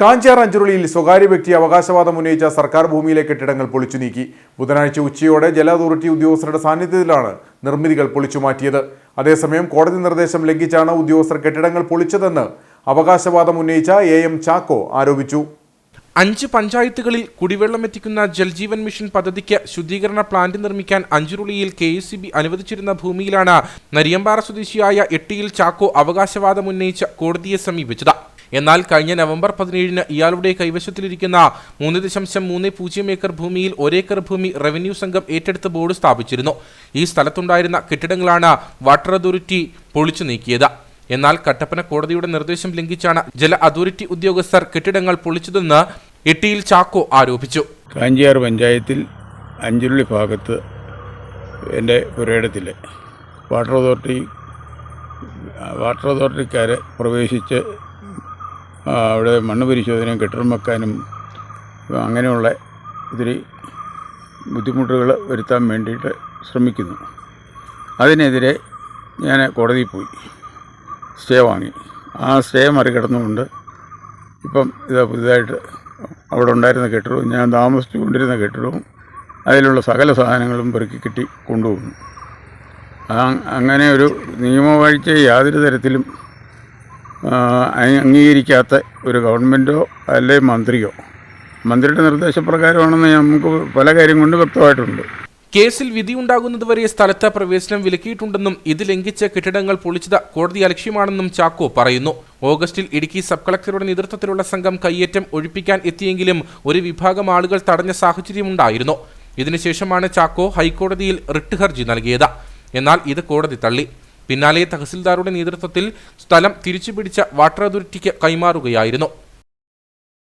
കാഞ്ചാർ അഞ്ചുരുളിയിൽ സ്വകാര്യ വ്യക്തി അവകാശവാദം ഉന്നയിച്ച സർക്കാർ ഭൂമിയിലെ കെട്ടിടങ്ങൾ പൊളിച്ചു നീക്കി. ബുധനാഴ്ച ഉച്ചയോടെ ജല അതോറിറ്റി ഉദ്യോഗസ്ഥരുടെ സാന്നിധ്യത്തിലാണ് നിർമ്മിതികൾ പൊളിച്ചുമാറ്റിയത് അതേസമയം കോടതി നിർദ്ദേശം ലംഘിച്ചാണ് ഉദ്യോഗസ്ഥർ കെട്ടിടങ്ങൾ പൊളിച്ചതെന്ന് അവകാശവാദം ഉന്നയിച്ച എ എം ചാക്കോ ആരോപിച്ചു. അഞ്ച് പഞ്ചായത്തുകളിൽ കുടിവെള്ളം എത്തിക്കുന്ന ജൽജീവൻ മിഷൻ പദ്ധതിക്ക് ശുദ്ധീകരണ പ്ലാന്റ് നിർമ്മിക്കാൻ അഞ്ചുരുളിയിൽ കെ എസ് അനുവദിച്ചിരുന്ന ഭൂമിയിലാണ് നരിയമ്പാറ സ്വദേശിയായ എട്ടിയിൽ ചാക്കോ അവകാശവാദം ഉന്നയിച്ച് കോടതിയെ സമീപിച്ചത്. എന്നാൽ കഴിഞ്ഞ നവംബർ പതിനേഴിന് ഇയാളുടെ കൈവശത്തിലിരിക്കുന്ന മൂന്ന് ദശാംശം മൂന്ന് പൂജ്യം ഏക്കർ ഭൂമിയിൽ ഒരേക്കർ ഭൂമി റവന്യൂ സംഘം ഏറ്റെടുത്ത് ബോർഡ് സ്ഥാപിച്ചിരുന്നു. ഈ സ്ഥലത്തുണ്ടായിരുന്ന കെട്ടിടങ്ങളാണ് വാട്ടർ അതോറിറ്റി പൊളിച്ചു നീക്കിയത്. എന്നാൽ കട്ടപ്പന കോടതിയുടെ നിർദ്ദേശം ലംഘിച്ചാണ് ജല അതോറിറ്റി ഉദ്യോഗസ്ഥർ കെട്ടിടങ്ങൾ പൊളിച്ചതെന്ന് എട്ടിയിൽ ചാക്കോ ആരോപിച്ചു. കാഞ്ചിയാർ പഞ്ചായത്തിൽ അഞ്ചുരുളി ഭാഗത്ത് എന്റെ പുരയിടത്തിൽ വാട്ടർ അതോറിറ്റി വാട്ടർ അതോറിറ്റിക്കാരെ പ്രവേശിച്ച് അവിടെ മണ്ണ് പരിശോധനയും കെട്ടിടം വെക്കാനും അങ്ങനെയുള്ള ഒത്തിരി ബുദ്ധിമുട്ടുകൾ വരുത്താൻ വേണ്ടിയിട്ട് ശ്രമിക്കുന്നു. അതിനെതിരെ ഞാൻ കോടതിയിൽ പോയി. സ്റ്റേ വാങ്ങി. ആ സ്റ്റേ മറികടന്നുകൊണ്ട് ഇപ്പം ഇത് പുതിയതായിട്ട് അവിടെ ഉണ്ടായിരുന്ന കെട്ടിടവും ഞാൻ താമസിച്ചുകൊണ്ടിരുന്ന കെട്ടിടവും അതിലുള്ള സകല സാധനങ്ങളും പെറുക്കി കിട്ടി കൊണ്ടുപോകുന്നു. അങ്ങനെ ഒരു നിയമവാഴ്ച യാതൊരു തരത്തിലും അംഗീകരിക്കാത്ത ഒരു ഗവൺമെന്റോ അല്ലെ മന്ത്രിയോ? മന്ത്രിയുടെ നിർദ്ദേശപ്രകാരമാണെന്ന് നമുക്ക് പല കാര്യം കൊണ്ട് വ്യക്തമായിട്ടുണ്ട്. കേസിൽ വിധിയുണ്ടാകുന്നതുവരെ സ്ഥലത്ത് പ്രവേശനം വിലക്കിയിട്ടുണ്ടെന്നും ഇത് ലംഘിച്ച കെട്ടിടങ്ങൾ പൊളിച്ചത് കോടതി അലക്ഷ്യമാണെന്നും ചാക്കോ പറയുന്നു. ഓഗസ്റ്റിൽ ഇടുക്കി സബ് കളക്ടറുടെ നേതൃത്വത്തിലുള്ള സംഘം കയ്യേറ്റം ഒഴിപ്പിക്കാൻ എത്തിയെങ്കിലും ഒരു വിഭാഗം ആളുകൾ തടഞ്ഞ സാഹചര്യമുണ്ടായിരുന്നു ഇതിനുശേഷമാണ് ചാക്കോ ഹൈക്കോടതിയിൽ റിട്ട് ഹർജി നൽകിയത്. എന്നാൽ ഇത് കോടതി തള്ളി. പിന്നാലെ തഹസിൽദാരുടെ നേതൃത്വത്തിൽ സ്ഥലം തിരിച്ചുപിടിച്ച വാട്ടർ അതോറിറ്റിക്ക് കൈമാറുകയായിരുന്നു